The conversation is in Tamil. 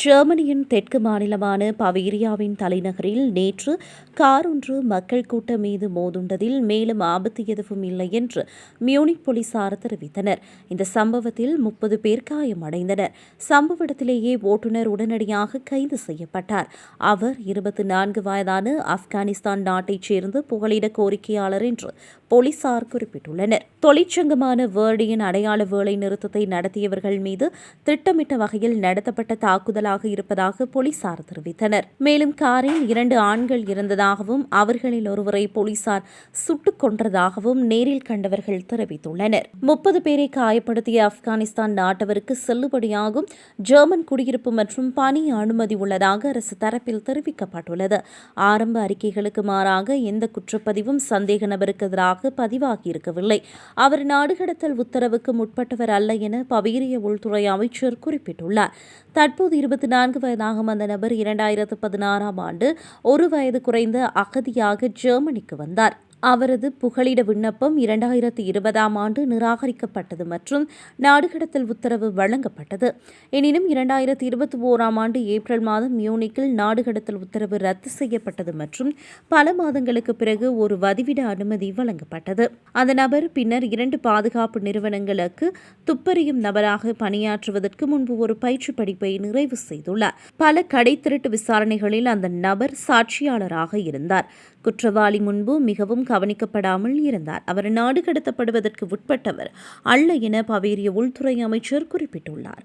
ஜெர்மனியின் தெற்கு மாநிலமான பவேரியாவின் தலைநகரில் நேற்று கார் ஒன்று மக்கள் கூட்டம் மீது மோதுண்டதில் மேலும் ஆபத்து எதுவும் இல்லை என்று மியூனிக் போலீசார் தெரிவித்தனர். இந்த சம்பவத்தில் முப்பது பேர் காயமடைந்தனர். சம்பவ இடத்திலேயே ஓட்டுநர் உடனடியாக கைது செய்யப்பட்டார். அவர் இருபத்தி நான்கு வயதான ஆப்கானிஸ்தான் நாட்டைச் சேர்ந்த புகலிட கோரிக்கையாளர் என்று போலீசார் குறிப்பிட்டுள்ளனர். தொழிற்சங்கமான வேர்டியின் அடையாள வேலை நிறுத்தத்தை நடத்தியவர்கள் மீது திட்டமிட்ட வகையில் நடத்தப்பட்ட தாக்குதல் தாக்குதலாக இருப்பதாக போலீசார் தெரிவித்தனர். மேலும் காரில் இரண்டு ஆண்கள் இருந்ததாகவும் அவர்களில் ஒருவரை போலீசார் சுட்டுக் கொன்றதாகவும் நேரில் கண்டவர்கள் தெரிவித்துள்ளனர். முப்பது பேரை காயப்படுத்திய ஆப்கானிஸ்தான் நாட்டவருக்கு செல்லுபடியாகும். ஜெர்மன் குடியிருப்பு மற்றும் பணி அனுமதி உள்ளதாக அரசு தரப்பில் தெரிவிக்கப்பட்டுள்ளது. ஆரம்ப அறிக்கைகளுக்கு மாறாக எந்த குற்றப்பதிவும் சந்தேக நபருக்கு எதிராக பதிவாகியிருக்கவில்லை. அவர் நாடுகடத்தல் உத்தரவுக்கு முற்பட்டவர் அல்ல என பவேரிய உள்துறை அமைச்சர் குறிப்பிட்டுள்ளார். தற்போது இருபத்தி நான்கு வயதாகும் அந்த நபர் இரண்டாயிரத்து பதினாறாம் ஆண்டு ஒரு வயது குறைந்த அகதியாக ஜெர்மனிக்கு வந்தார். அவரது புகலிட விண்ணப்பம் இரண்டாயிரத்து இருபதாம் ஆண்டு நிராகரிக்கப்பட்டது மற்றும் நாடுகடத்தல் உத்தரவு வழங்கப்பட்டது. எனினும் இரண்டாயிரத்து இருபத்தி ஓராம் ஆண்டு ஏப்ரல் மாதம் மியூனிக்கில் நாடுகடத்தல் உத்தரவு ரத்து செய்யப்பட்டது மற்றும் பல மாதங்களுக்கு பிறகு ஒரு வதிவிட அனுமதி வழங்கப்பட்டது. அந்த நபர் பின்னர் இரண்டு பாதுகாப்பு நிறுவனங்களுக்கு துப்பறியும் நபராக பணியாற்றுவதற்கு முன்பு ஒரு பயிற்சி படிப்பை நிறைவு செய்துள்ளார். பல கடை திருட்டு விசாரணைகளில் அந்த நபர் சாட்சியாளராக இருந்தார். குற்றவாளி முன்பு மிகவும் கவனிக்கப்படாமல் இருந்தார். அவர் நாடு கடத்தப்படுவதற்கு உட்பட்டவர் அல்ல என பவேரிய உள்துறை அமைச்சர் குறிப்பிட்டுள்ளார்.